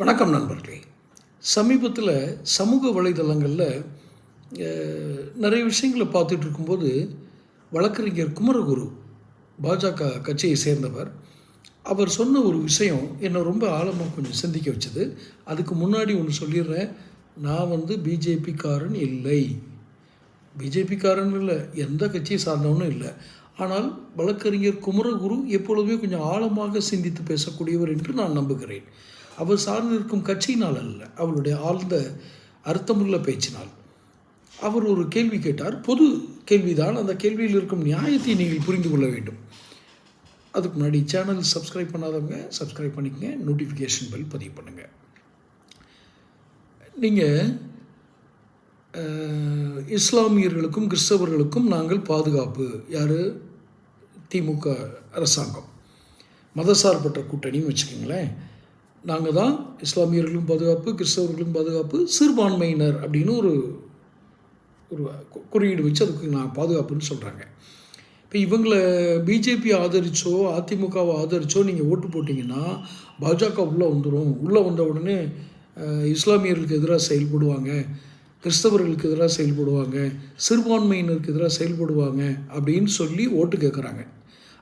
வணக்கம் நண்பர்களே. சமீபத்தில் சமூக வலைதளங்களில் நிறைய விஷயங்களை பார்த்துட்டு இருக்கும்போது வழக்கறிஞர் குமரகுரு பாஜக கட்சியை சேர்ந்தவர் அவர் சொன்ன ஒரு விஷயம் என்னை ரொம்ப ஆழமாக கொஞ்சம் சிந்திக்க வச்சது. அதுக்கு முன்னாடி ஒன்று சொல்லிடுறேன். நான் வந்து பிஜேபிக்காரன் இல்லை. பிஜேபிக்காரன் இல்லை எந்த கட்சியை சார்ந்தவனும் இல்லை. ஆனால் வழக்கறிஞர் குமரகுரு எப்பொழுதுமே கொஞ்சம் ஆழமாக சிந்தித்து பேசக்கூடியவர் என்று நான் நம்புகிறேன். அவர் சார்ந்திருக்கும் கட்சியினால் அல்ல அவருடைய ஆழ்ந்த அர்த்தமுள்ள பேச்சினால். அவர் ஒரு கேள்வி கேட்டார். பொது கேள்விதான். அந்த கேள்வியில் இருக்கும் நியாயத்தை நீங்கள் புரிந்து கொள்ள வேண்டும். அதுக்கு முன்னாடி சேனல் சப்ஸ்கிரைப் பண்ணாதவங்க சப்ஸ்கிரைப் பண்ணிக்கங்க. நோட்டிஃபிகேஷன் பெல் பதிவு பண்ணுங்கள் நீங்கள் இஸ்லாமியர்களுக்கும் கிறிஸ்தவர்களுக்கும் நாங்கள் பாதுகாப்பு. யார்? திமுக அரசாங்கம். மதசார்பற்ற கூட்டணின்னு வச்சுக்கோங்களேன். நாங்கள் தான் இஸ்லாமியர்களும் பாதுகாப்பு கிறிஸ்தவர்களும் பாதுகாப்பு சிறுபான்மையினர் அப்படின்னு ஒரு ஒரு குறியீடு வச்சு அதுக்கு நான் பாதுகாப்புன்னு சொல்கிறாங்க இப்போ இவங்களை பிஜேபி ஆதரித்தோ அதிமுகவை ஆதரித்தோ நீங்கள் ஓட்டு போட்டிங்கன்னா பாஜக உள்ளே வந்துடும் உள்ளே வந்த உடனே இஸ்லாமியர்களுக்கு எதிராக செயல்படுவாங்க. கிறிஸ்தவர்களுக்கு எதிராக செயல்படுவாங்க. சிறுபான்மையினருக்கு எதிராக செயல்படுவாங்க அப்படின்னு சொல்லி ஓட்டு கேட்குறாங்க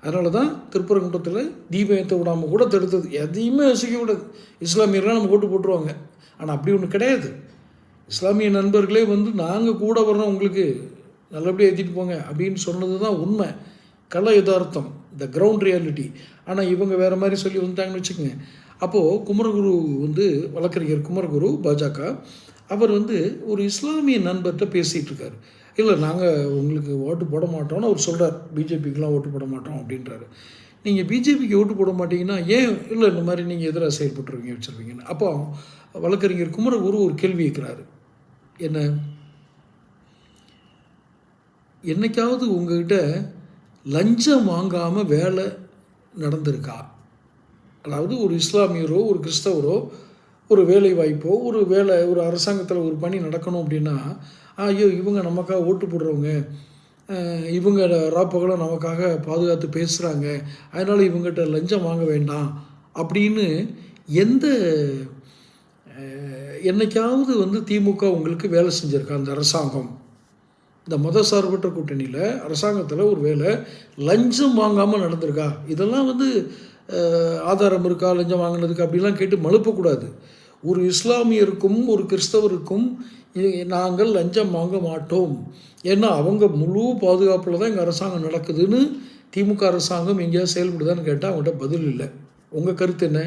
அதனால தான் திருப்பரங்குன்றத்தில் தீபம் ஏற்ற விடாமல் கூட தடுத்தது. எதையுமே யோசிக்க கூடாது. இஸ்லாமியர்லாம் நம்ம ஓட்டு போட்டுருவாங்க. ஆனால் அப்படி ஒன்று கிடையாது. இஸ்லாமிய நண்பர்களே வந்து நாங்கள் கூட வர்றோம் உங்களுக்கு நல்லபடியாக ஏற்றிட்டு போங்க அப்படின்னு சொன்னது தான் உண்மை. கல யதார்த்தம். இந்த கிரவுண்ட் ரியாலிட்டி ஆனால் இவங்க வேறு மாதிரி சொல்லி வந்துட்டாங்கன்னு வச்சுக்கோங்க. அப்போது குமரகுரு வந்து வழக்கறிஞர் குமரகுரு பாஜக அவர் வந்து ஒரு இஸ்லாமிய நண்பர்கிட்ட பேசிகிட்டு இருக்கார். இல்லை நாங்கள் உங்களுக்கு ஓட்டு போட மாட்டோம்னு அவர் சொல்கிறார் பிஜேபிக்கெலாம் ஓட்டு போட மாட்டோம் அப்படின்றாரு. நீங்கள் பிஜேபிக்கு ஓட்டு போட மாட்டீங்கன்னா ஏன் இல்லை இந்த மாதிரி நீங்கள் எதிராக செயல்பட்டுருவீங்க வச்சுருவீங்கன்னு. அப்போ வழக்கறிஞர் குமரகுரு ஒரு கேள்வி இருக்கிறாரு என்ன? என்னைக்காவது உங்ககிட்ட லஞ்சம் வாங்காமல் வேலை நடந்திருக்கா? அதாவது ஒரு இஸ்லாமியரோ ஒரு கிறிஸ்தவரோ ஒரு வேலை வாய்ப்போ ஒரு வேலை ஒரு அரசாங்கத்தில் ஒரு பணி நடக்கணும் அப்படின்னா ஐயோ இவங்க நமக்காக ஓட்டு போடுறவங்க. இவங்க ராப்பகலும் நமக்காக பாதுகாத்து பேசுகிறாங்க அதனால் இவங்ககிட்ட லஞ்சம் வாங்க வேண்டாம். அப்படின்னு எந்த என்றைக்காவது என்னைக்காவது வந்து திமுக உங்களுக்கு வேலை செஞ்சுருக்கா? அந்த அரசாங்கம். இந்த மதசார்பற்ற கூட்டணியில் அரசாங்கத்தில் ஒரு வேலை லஞ்சம் வாங்காமல் நடந்திருக்கா? இதெல்லாம் வந்து ஆதாரம் இருக்கா? லஞ்சம் வாங்கினதுக்கு அப்படிலாம் கேட்டு மழுப்பக்கூடாது. ஒரு இஸ்லாமியருக்கும் ஒரு கிறிஸ்தவருக்கும் நாங்கள் லஞ்சம் வாங்க மாட்டோம். ஏன்னா அவங்க முழு பாதுகாப்பில் தான் எங்கள் அரசாங்கம் நடக்குதுன்னு திமுக அரசாங்கம் எங்கேயாவது செயல்படுதான்னு கேட்டால் அவங்கள்ட்ட பதில் இல்லை. உங்கள் கருத்து என்ன?